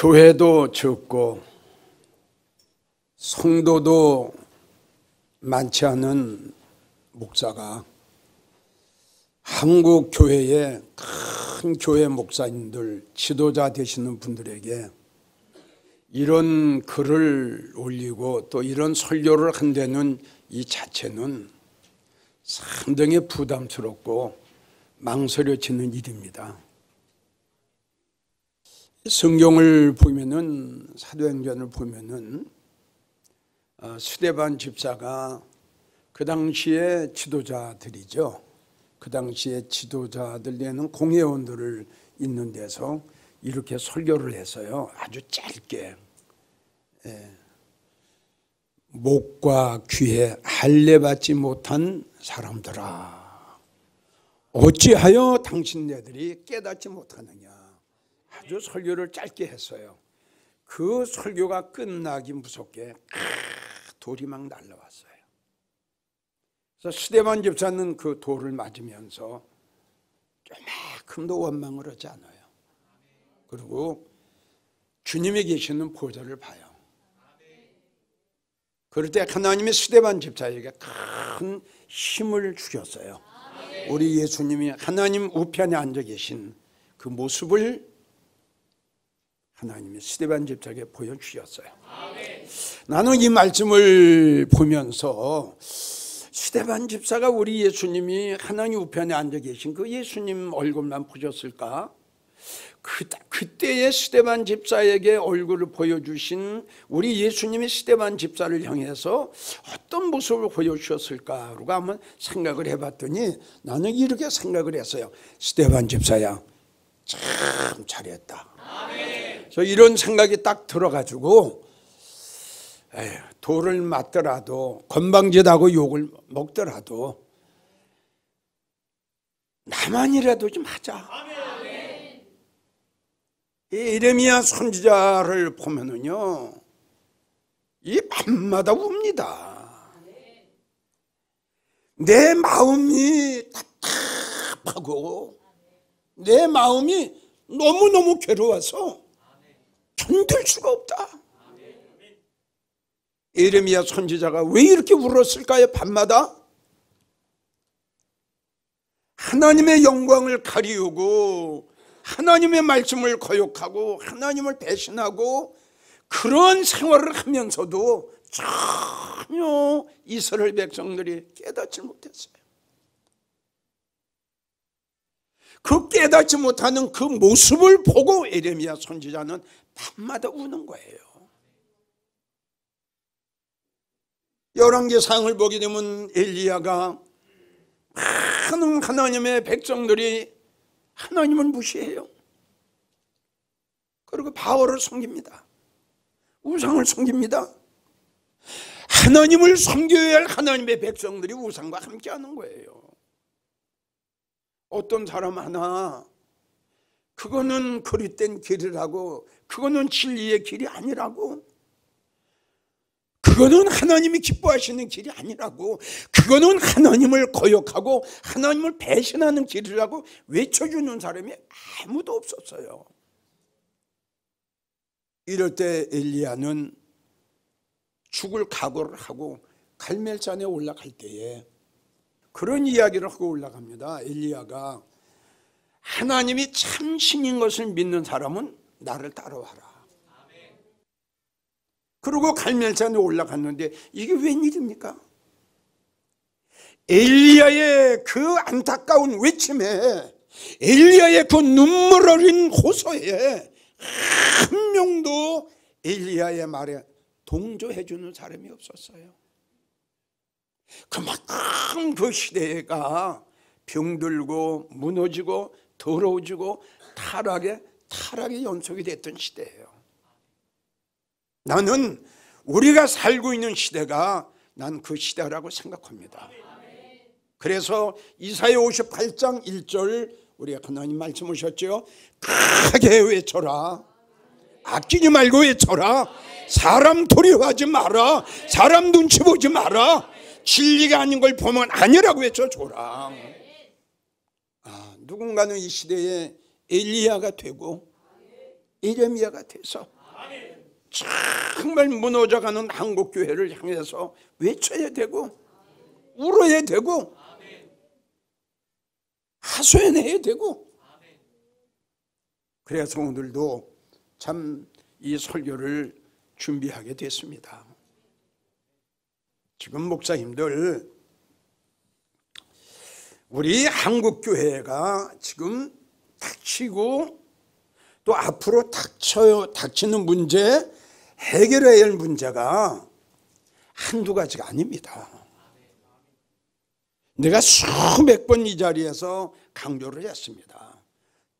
교회도 적고 성도도 많지 않은 목사가 한국 교회의 큰 교회 목사님들, 지도자 되시는 분들에게 이런 글을 올리고 또 이런 설교를 한다는 이 자체는 상당히 부담스럽고 망설여지는 일입니다. 성경을 보면은 사도행전을 보면은 어, 스데반 집사가 그 당시에 지도자들이죠. 그 당시에 지도자들 내는 공회원들을 있는 데서 이렇게 설교를 했어요. 아주 짧게. 예. 목과 귀에 할례 받지 못한 사람들아 어찌하여 당신네들이 깨닫지 못하느냐 아주 설교를 짧게 했어요. 그 설교가 끝나기 무섭게 돌이 막 날라왔어요. 그래서 스데반 집사는 그 돌을 맞으면서 조금도 원망을 하지 않아요. 그리고 주님이 계시는 보좌를 봐요. 그럴 때 하나님의 스데반 집사에게 큰 힘을 주셨어요. 우리 예수님이 하나님 우편에 앉아 계신 그 모습을 하나님의 스데반 집사에게 보여주셨어요. 나는 이 말씀을 보면서 스데반 집사가 우리 예수님이 하나님 우편에 앉아 계신 그 예수님 얼굴만 보셨을까? 그, 그때의 스테반 집사에게 얼굴을 보여주신 우리 예수님이 스테반 집사를 향해서 어떤 모습을 보여주셨을까라고 한번 생각을 해봤더니 나는 이렇게 생각을 했어요. 스테반 집사야, 참 잘했다. 그래 서 이런 생각이 딱 들어가지고 에휴, 돌을 맞더라도 건방지다고 욕을 먹더라도 나만이라도 좀 하자. 이 이레미야 선지자를 보면은요, 이 밤마다 웁니다. 내 마음이 답답하고, 내 마음이 너무너무 괴로워서 견딜 수가 없다. 예레미야 선지자가 왜 이렇게 울었을까요? 밤마다 하나님의 영광을 가리우고 하나님의 말씀을 거역하고 하나님을 배신하고 그런 생활을 하면서도 전혀 이스라엘 백성들이 깨닫지 못했어요. 그 깨닫지 못하는 그 모습을 보고 에레미야 선지자는 밤마다 우는 거예요. 열왕기상을 보게 되면 엘리야가 많은 하나님의 백성들이 하나님을 무시해요. 그리고 바울을 섬깁니다. 우상을 섬깁니다. 하나님을 섬겨야 할 하나님의 백성들이 우상과 함께 하는 거예요. 어떤 사람 하나 그거는 그릇된 길이라고 그거는 진리의 길이 아니라고 그거는 하나님이 기뻐하시는 길이 아니라고 그거는 하나님을 거역하고 하나님을 배신하는 길이라고 외쳐주는 사람이 아무도 없었어요. 이럴 때 엘리야는 죽을 각오를 하고 갈멜산에 올라갈 때에 그런 이야기를 하고 올라갑니다 엘리야가 하나님이 참 신인 것을 믿는 사람은 나를 따라와라 그리고 갈멜산에 올라갔는데 이게 웬일입니까? 엘리야의 그 안타까운 외침에 엘리야의 그 눈물 어린 호소에 한 명도 엘리야의 말에 동조해 주는 사람이 없었어요. 그만큼 그 시대가 병들고 무너지고 더러워지고 타락에 타락의 연속이 됐던 시대예요. 나는 우리가 살고 있는 시대가 난 그 시대라고 생각합니다. 그래서 이사야 58장 1절 우리가 하나님 말씀 오셨죠? 크게 외쳐라. 아끼지 말고 외쳐라. 사람 두려워하지 마라. 사람 눈치 보지 마라. 진리가 아닌 걸 보면 아니라고 외쳐 줘라. 아, 누군가는 이 시대에 엘리야가 되고 이레미야가 돼서 정말 무너져가는 한국 교회를 향해서 외쳐야 되고 울어야 되고 하소연해야 되고 그래서 오늘도 참 이 설교를 준비하게 됐습니다. 지금 목사님들 우리 한국 교회가 지금 닥치고 또 앞으로 닥쳐요 닥치는 문제 해결해야 할 문제가 한두 가지가 아닙니다. 내가 수백 번 이 자리에서 강조를 했습니다.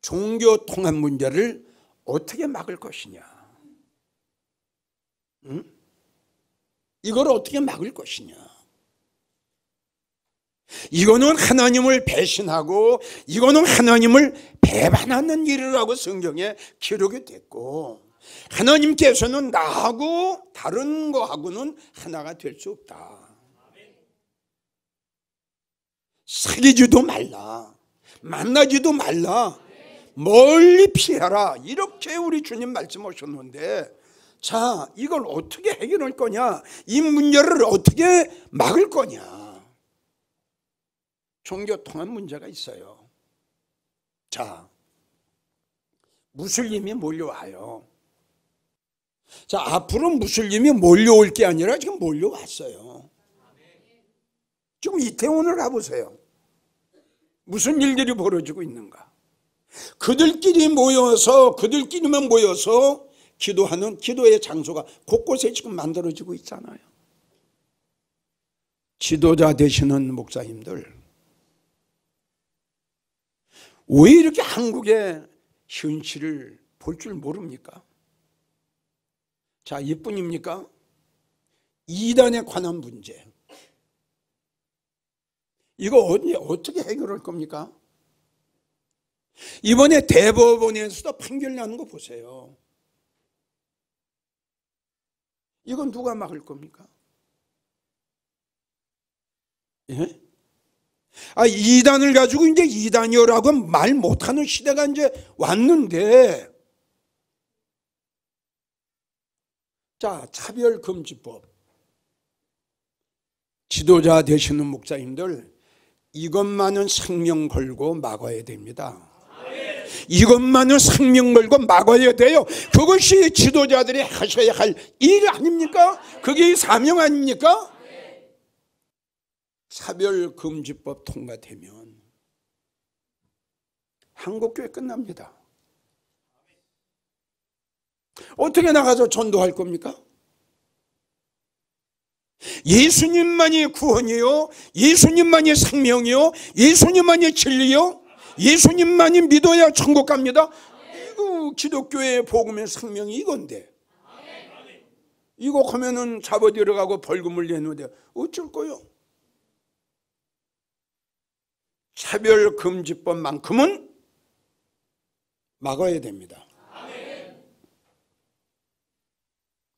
종교 통합 문제를 어떻게 막을 것이냐. 응? 이걸 어떻게 막을 것이냐. 이거는 하나님을 배신하고 이거는 하나님을 배반하는 일이라고 성경에 기록이 됐고 하나님께서는 나하고 다른 거하고는 하나가 될 수 없다. 사귀지도 말라. 만나지도 말라. 멀리 피해라. 이렇게 우리 주님 말씀하셨는데 자, 이걸 어떻게 해결할 거냐? 이 문제를 어떻게 막을 거냐? 종교 통합 문제가 있어요. 자, 무슬림이 몰려와요. 자, 앞으로 무슬림이 몰려올 게 아니라 지금 몰려왔어요. 지금 이태원을 가보세요. 무슨 일들이 벌어지고 있는가? 그들끼리 모여서, 그들끼리만 모여서 기도하는 기도의 장소가 곳곳에 지금 만들어지고 있잖아요. 지도자 되시는 목사님들, 왜 이렇게 한국의 현실을 볼 줄 모릅니까? 자, 이뿐입니까? 이단에 관한 문제. 이거 어떻게 해결할 겁니까? 이번에 대법원에서도 판결 나는 거 보세요. 이건 누가 막을 겁니까? 예? 아, 이단을 가지고 이제 이단이라고 말 못하는 시대가 이제 왔는데, 자, 차별금지법. 지도자 되시는 목사님들, 이것만은 생명 걸고 막아야 됩니다. 이것만은 생명 걸고 막아야 돼요. 그것이 지도자들이 하셔야 할 일 아닙니까? 그게 사명 아닙니까? 차별금지법 통과되면 한국교회 끝납니다. 어떻게 나가서 전도할 겁니까? 예수님만이 구원이요. 예수님만이 생명이요. 예수님만이 진리요. 예수님만이 믿어야 천국 갑니다. 이거 기독교의 복음의 생명이 이건데. 이거 하면은 잡아 들어가고 벌금을 내는데 어쩔 거요? 차별금지법만큼은 막아야 됩니다.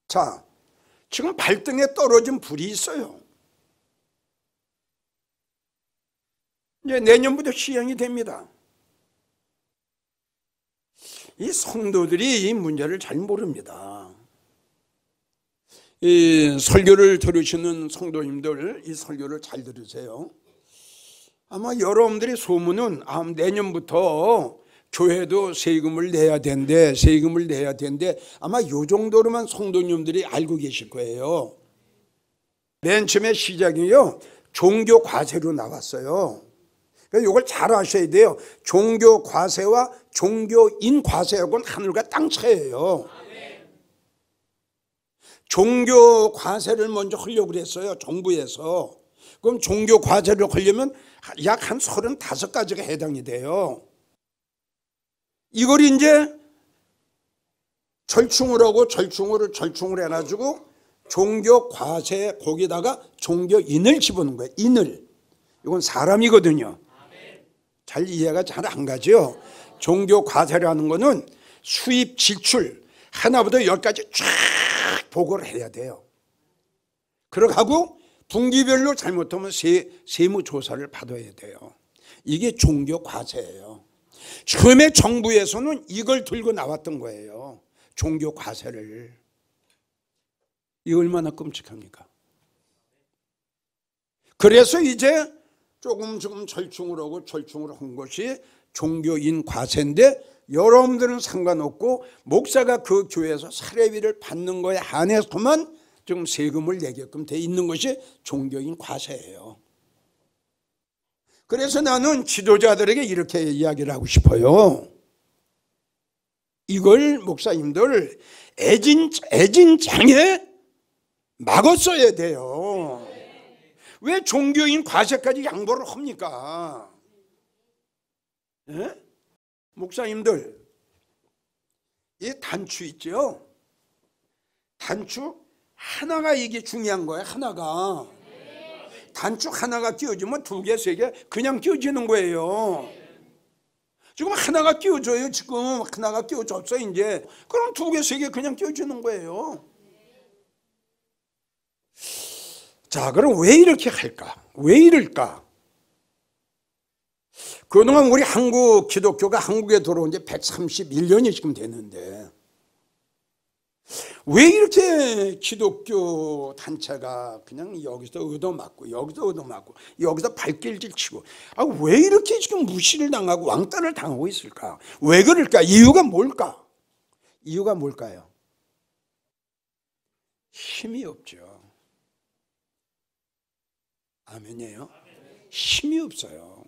자, 지금 발등에 떨어진 불이 있어요. 이제 내년부터 시행이 됩니다. 이 성도들이 이 문제를 잘 모릅니다. 이 설교를 들으시는 성도님들, 이 설교를 잘 들으세요. 아마 여러분들의 소문은 아, 내년부터 교회도 세금을 내야 된대, 세금을 내야 된대. 아마 요 정도로만 성도님들이 알고 계실 거예요. 맨 처음에 시작이요. 종교 과세로 나왔어요. 그러니까 이걸 잘 아셔야 돼요. 종교 과세와 종교인 과세하고는 하늘과 땅 차이예요. 종교 과세를 먼저 하려고 그랬어요. 정부에서. 그럼 종교 과세를 하려면 약 한 35가지가 해당이 돼요. 이걸 이제 절충을 하고 절충을 절충을 해가지고 종교 과세 거기다가 종교인을 집어넣은 거예요. 인을. 이건 사람이거든요. 잘 이해가 잘 안 가죠. 종교 과세라는 거는 수입 지출 하나부터 열까지 쫙 보고를 해야 돼요. 그러고 하고 분기별로 잘못하면 세, 세무조사를 받아야 돼요. 이게 종교 과세예요. 처음에 정부에서는 이걸 들고 나왔던 거예요. 종교 과세를 이 얼마나 끔찍합니까? 그래서 이제 조금 조금 절충을 하고 절충을 한 것이 종교인 과세인데 여러분들은 상관없고 목사가 그 교회에서 사례비를 받는 거에 한해서만 지금 세금을 내게끔 돼 있는 것이 종교인 과세예요. 그래서 나는 지도자들에게 이렇게 이야기를 하고 싶어요. 이걸 목사님들 애진 애진장에 막았어야 돼요. 왜 종교인 과세까지 양보를 합니까? 예? 목사님들 이 단추 있죠? 단추 하나가 이게 중요한 거예요. 하나가 단추 하나가 끼워지면 두 개, 세 개 그냥 끼워지는 거예요. 지금 하나가 끼워져요. 지금 하나가 끼워졌어 이제. 그럼 두 개, 세 개 그냥 끼워지는 거예요. 자, 그럼 왜 이렇게 할까? 왜 이럴까? 그동안 우리 한국 기독교가 한국에 들어온 지 131년이 지금 됐는데 왜 이렇게 기독교 단체가 그냥 여기서 얻어맞고 여기서 얻어맞고 여기서 발길질 치고 아 왜 이렇게 지금 무시를 당하고 왕따를 당하고 있을까? 왜 그럴까? 이유가 뭘까? 이유가 뭘까요? 힘이 없죠. 아멘이에요. 힘이 없어요.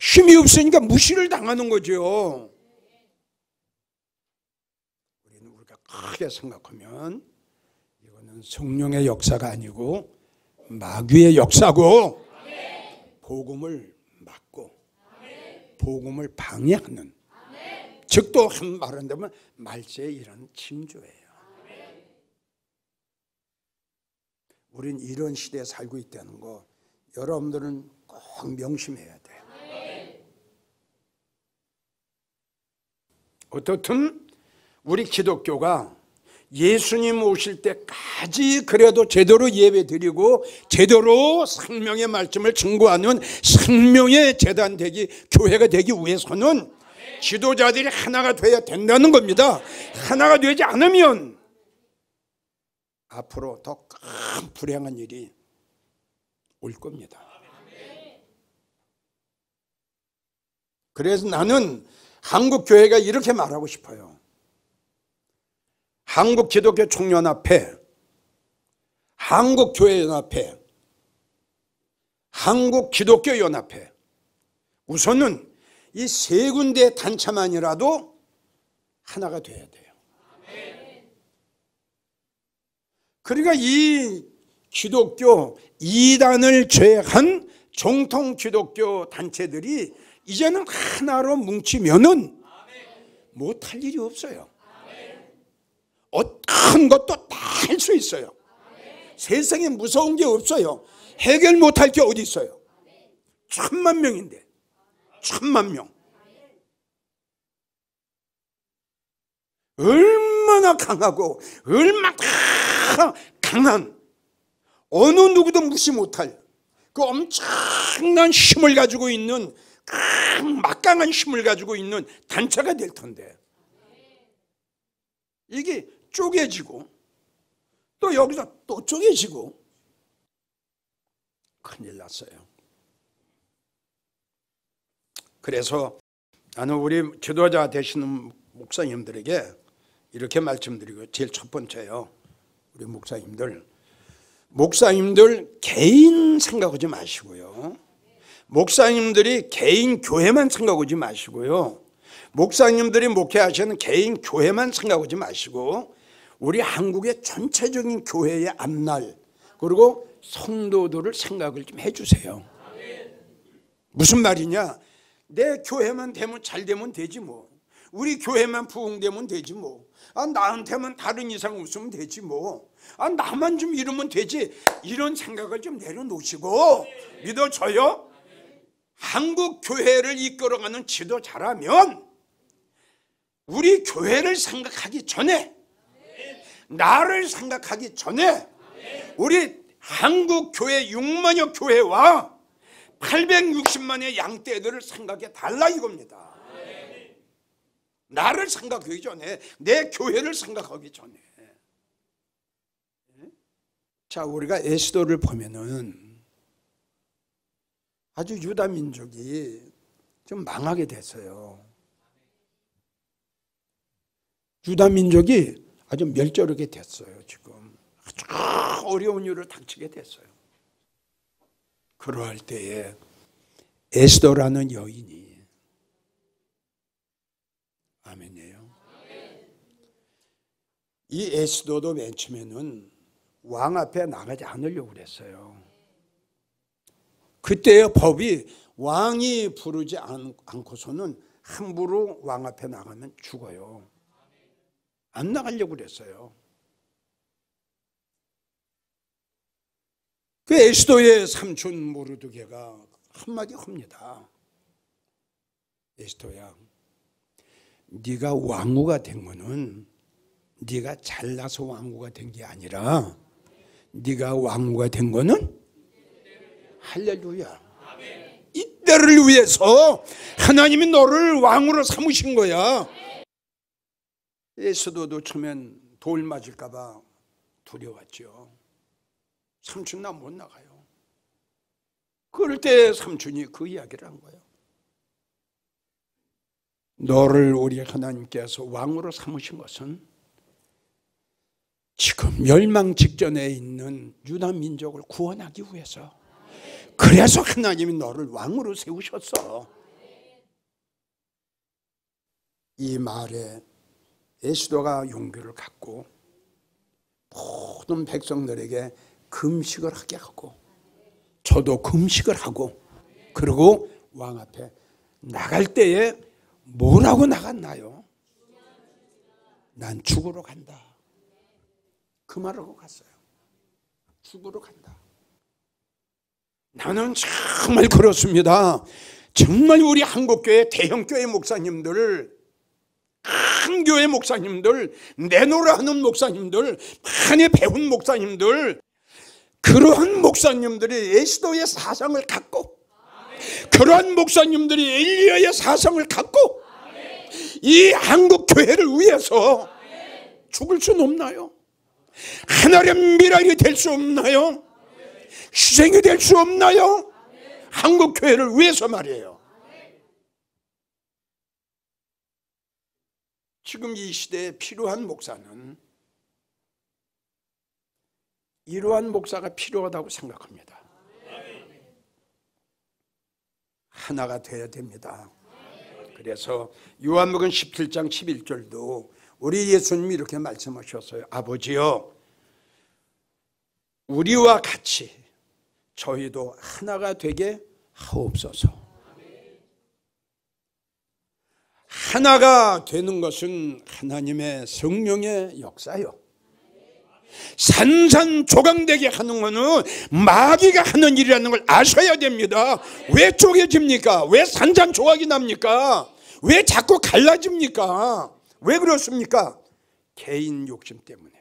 힘이 없으니까 무시를 당하는 거죠. 우리는 우리가 크게 생각하면 이거는 성령의 역사가 아니고 마귀의 역사고 복음을 막고 복음을 방해하는 즉또 한 말은 되면 말세에 이런 징조예요. 우린 이런 시대에 살고 있다는 거 여러분들은 꼭 명심해야 돼요. 어떻든 우리 기독교가 예수님 오실 때까지 그래도 제대로 예배 드리고 제대로 생명의 말씀을 증거하는 생명의 재단 되기 교회가 되기 위해서는 지도자들이 하나가 돼야 된다는 겁니다. 하나가 되지 않으면 앞으로 더 큰 불행한 일이 올 겁니다. 그래서 나는 한국 교회가 이렇게 말하고 싶어요. 한국 기독교 총연합회, 한국 교회 연합회, 한국 기독교 연합회. 우선은 이 세 군데 단체만이라도 하나가 돼야 돼 그러니까 이 기독교 이단을 제한 정통 기독교 단체들이 이제는 하나로 뭉치면은 못할 일이 없어요. 어떤 것도 다 할 수 있어요. 세상에 무서운 게 없어요. 해결 못할 게 어디 있어요? 천만 명인데. 천만 명. 얼마나 강하고 얼마나 강한 어느 누구도 무시 못할 그 엄청난 힘을 가지고 있는 막강한 힘을 가지고 있는 단체가 될 텐데 이게 쪼개지고 또 여기서 또 쪼개지고 큰일 났어요. 그래서 나는 우리 지도자 되시는 목사님들에게 이렇게 말씀드리고 제일 첫 번째요. 우리 목사님들 목사님들 개인 생각하지 마시고요. 목사님들이 개인 교회만 생각하지 마시고요. 목사님들이 목회하시는 개인 교회만 생각하지 마시고 우리 한국의 전체적인 교회의 앞날 그리고 성도들을 생각을 좀 해주세요. 무슨 말이냐? 내 교회만 되면 잘 되면 되지 뭐. 우리 교회만 부흥되면 되지 뭐. 아, 나한테만 다른 이상 없으면 되지 뭐. 아, 나만 좀 이러면 되지. 이런 생각을 좀 내려놓으시고 믿어줘요. 한국 교회를 이끌어가는 지도자라면 우리 교회를 생각하기 전에 나를 생각하기 전에 우리 한국 교회 6만여 교회와 860만의 양떼들을 생각해 달라 이겁니다. 나를 생각하기 전에 내 교회를 생각하기 전에 자 우리가 에스더를 보면은 아주 유다 민족이 좀 망하게 됐어요. 유다 민족이 아주 멸절하게 됐어요. 지금 아주 어려운 일을 닥치게 됐어요. 그러할 때에 에스더라는 여인이 아멘이에요. 이 에스더도 맨 처음에는 왕 앞에 나가지 않으려고 그랬어요. 그때의 법이 왕이 부르지 않 고서는 함부로 왕 앞에 나가면 죽어요. 안 나가려고 그랬어요. 그 에스도의 삼촌 모르드게가 한마디 합니다. 에스도야, 네가 왕후가 된 거는 네가 잘나서 왕후가 된 게 아니라 네가 왕후가 된 거는 할렐루야. 이때를 위해서 하나님이 너를 왕으로 삼으신 거야. 에스도도 처음엔 돌 맞을까봐 두려웠죠. 삼촌 나 못 나가요. 그럴 때 삼촌이 그 이야기를 한 거예요. 너를 우리 하나님께서 왕으로 삼으신 것은 지금 멸망 직전에 있는 유다 민족을 구원하기 위해서 그래서 하나님이 너를 왕으로 세우셨어. 이 말에 에스도가 용기를 갖고 모든 백성들에게 금식을 하게 하고 저도 금식을 하고 그리고 왕 앞에 나갈 때에 뭐라고 나갔나요? 난 죽으러 간다. 그 말하고 갔어요. 죽으러 간다. 나는 정말 그렇습니다. 정말 우리 한국교회 대형교회 목사님들 큰 교회 목사님들 내노라 하는 목사님들 많이 배운 목사님들 그러한 목사님들이 에스도의 사상을 갖고 그러한 목사님들이 엘리야의 사상을 갖고 이 한국 교회를 위해서 죽을 수는 없나요? 하나님 미랄이 될 수 없나요? 희생이 될 수 없나요? 한국 교회를 위해서 말이에요. 지금 이 시대에 필요한 목사는 이러한 목사가 필요하다고 생각합니다. 하나가 되어야 됩니다. 그래서 요한복음 17장 11절도 우리 예수님이 이렇게 말씀하셨어요. 아버지요, 우리와 같이 저희도 하나가 되게 하옵소서. 하나가 되는 것은 하나님의 성령의 역사요. 산산조각되게 하는 것은 마귀가 하는 일이라는 걸 아셔야 됩니다. 왜 쪼개집니까? 왜 산산조각이 납니까? 왜 자꾸 갈라집니까? 왜 그렇습니까? 개인 욕심 때문에.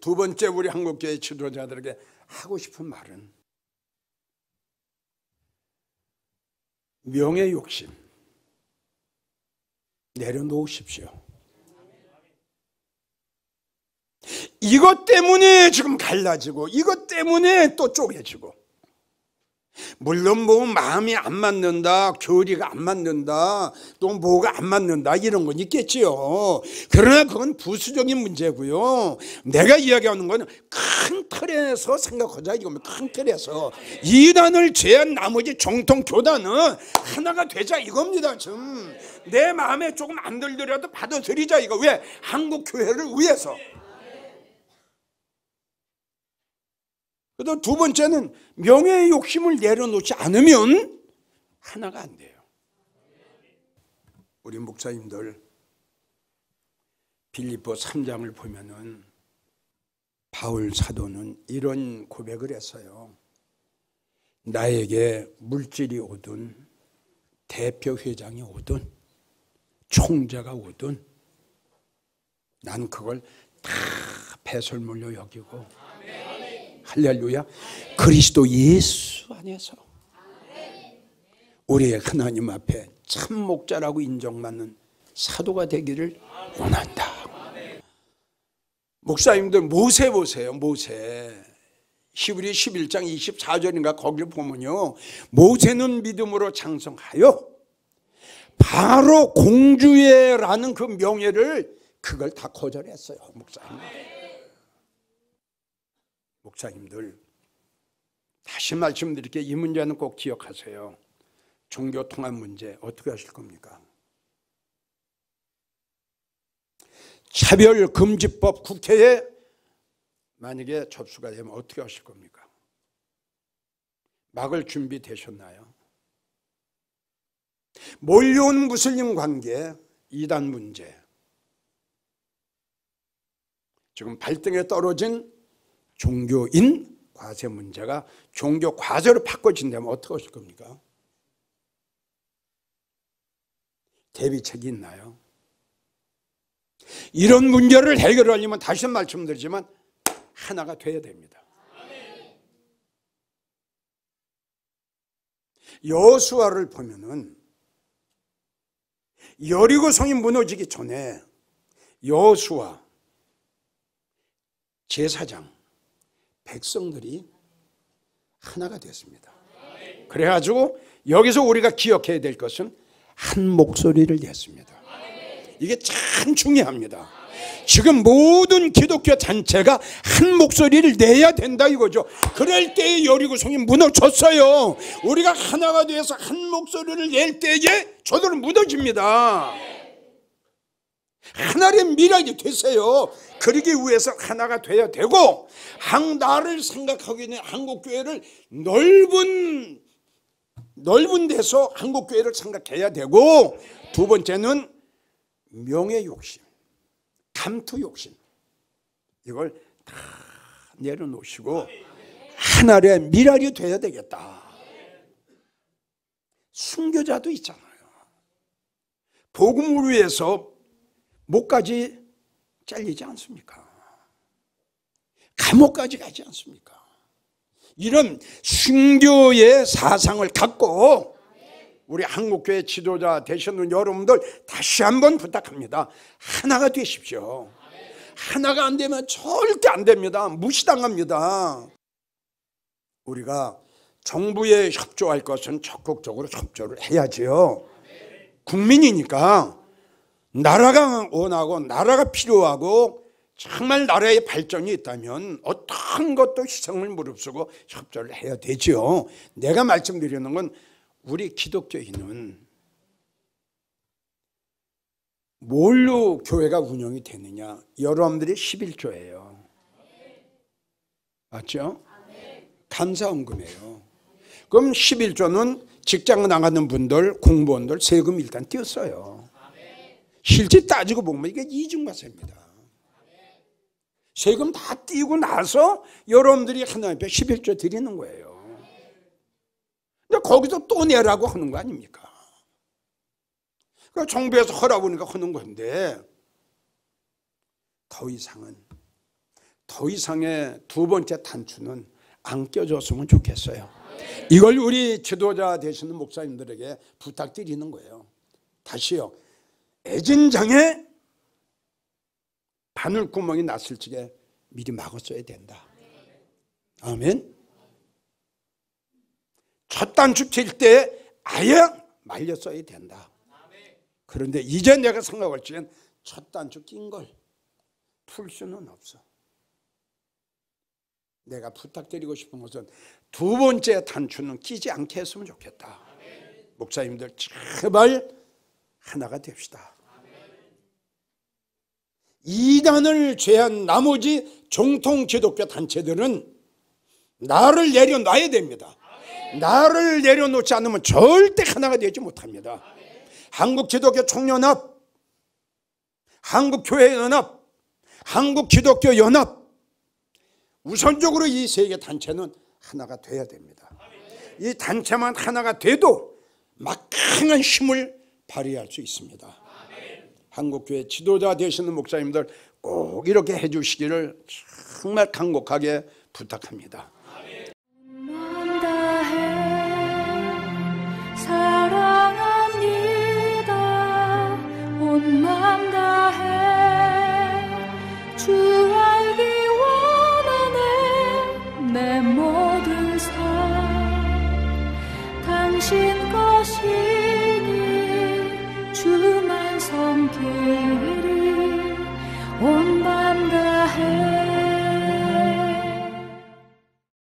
두 번째 우리 한국교회 지도자들에게 하고 싶은 말은 명예 욕심 내려놓으십시오. 이것 때문에 지금 갈라지고 이것 때문에 또 쪼개지고 물론 뭐 마음이 안 맞는다, 교리가 안 맞는다, 또 뭐가 안 맞는다 이런 건 있겠지요. 그러나 그건 부수적인 문제고요. 내가 이야기하는 건 큰 틀에서 생각하자 이겁니다. 큰 틀에서 이단을 제한 나머지 정통 교단은 하나가 되자 이겁니다. 좀내 마음에 조금 안 들더라도 받아들이자 이거 왜 한국 교회를 위해서. 그래도 두 번째는 명예의 욕심을 내려놓지 않으면 하나가 안 돼요. 우리 목사님들 빌립보 3장을 보면은 바울 사도는 이런 고백을 했어요. 나에게 물질이 오든 대표 회장이 오든 총재가 오든 난 그걸 다 배설물로 여기고 할렐루야. 그리스도 예수 안에서 우리의 하나님 앞에 참 목자라고 인정받는 사도가 되기를 원한다. 목사님들 모세 보세요. 모세. 히브리 11장 24절인가 거기를 보면요. 모세는 믿음으로 장성하여 바로 공주의라는 그 명예를 그걸 다 거절했어요. 목사님. 목사님들 다시 말씀드릴게요. 이 문제는 꼭 기억하세요. 종교 통합 문제 어떻게 하실 겁니까? 차별 금지법 국회에 만약에 접수가 되면 어떻게 하실 겁니까? 막을 준비 되셨나요? 몰려온 무슬림 관계, 이단 문제, 지금 발등에 떨어진 종교인 과세 문제가 종교 과세로 바꿔진다면 어떻게 하실 겁니까? 대비책이 있나요? 이런 문제를 해결하려면 다시 말씀드리지만 하나가 돼야 됩니다. 여수아를 보면은 여리고 성이 무너지기 전에 여수아 제사장 백성들이 하나가 됐습니다. 그래가지고 여기서 우리가 기억해야 될 것은 한 목소리를 냈습니다. 이게 참 중요합니다. 지금 모든 기독교 단체가 한 목소리를 내야 된다 이거죠. 그럴 때에 여리고성이 무너졌어요. 우리가 하나가 되어서 한 목소리를 낼 때에 저들은 무너집니다. 하나의 미랄이 되세요. 그러기 위해서 하나가 돼야 되고 한 나를 생각하기 전에 한국 교회를 넓은 넓은 데서 한국 교회를 생각해야 되고 두 번째는 명예 욕심, 감투 욕심 이걸 다 내려놓으시고 하나의 미랄이 돼야 되겠다. 순교자도 있잖아요. 복음을 위해서 목까지 잘리지 않습니까? 감옥까지 가지 않습니까? 이런 순교의 사상을 갖고 우리 한국교회 지도자 되시는 여러분들 다시 한번 부탁합니다. 하나가 되십시오. 하나가 안 되면 절대 안 됩니다. 무시당합니다. 우리가 정부에 협조할 것은 적극적으로 협조를 해야지요. 국민이니까 나라가 원하고 나라가 필요하고 정말 나라의 발전이 있다면 어떤 것도 희생을 무릅쓰고 협조를 해야 되죠. 내가 말씀드리는 건 우리 기독교인은 뭘로 교회가 운영이 되느냐? 여러분들이 11조예요. 맞죠? 감사원금이에요. 그럼 11조는 직장 나가는 분들, 공무원들 세금 일단 띄었어요. 실제 따지고 보면 이게 이중과세입니다. 세금 다 띄고 나서 여러분들이 하나님 앞에 11조 드리는 거예요. 근데 거기서 또 내라고 하는 거 아닙니까? 그 정부에서 허락하니까 하는 건데 더 이상은 더 이상의 두 번째 단추는 안 껴줬으면 좋겠어요. 이걸 우리 지도자 되시는 목사님들에게 부탁드리는 거예요. 다시요. 애진장에 바늘구멍이 났을 적에 미리 막았어야 된다. 아멘. 첫 단추 칠때 아예 말렸어야 된다. 그런데 이제 내가 생각할 적엔 첫 단추 낀걸 풀 수는 없어. 내가 부탁드리고 싶은 것은 두 번째 단추는 끼지 않게 했으면 좋겠다. 목사님들 제발 하나가 됩시다. 이단을 제한 나머지 정통 기독교 단체들은 나를 내려놔야 됩니다. 나를 내려놓지 않으면 절대 하나가 되지 못합니다. 한국 기독교 총연합, 한국 교회 연합, 한국 기독교 연합 우선적으로 이 세 개 단체는 하나가 돼야 됩니다. 이 단체만 하나가 돼도 막강한 힘을 발휘할 수 있습니다. 한국교회 지도자 되시는 목사님들 꼭 이렇게 해주시기를 정말 간곡하게 부탁합니다. 내 모든 삶. 당신 것이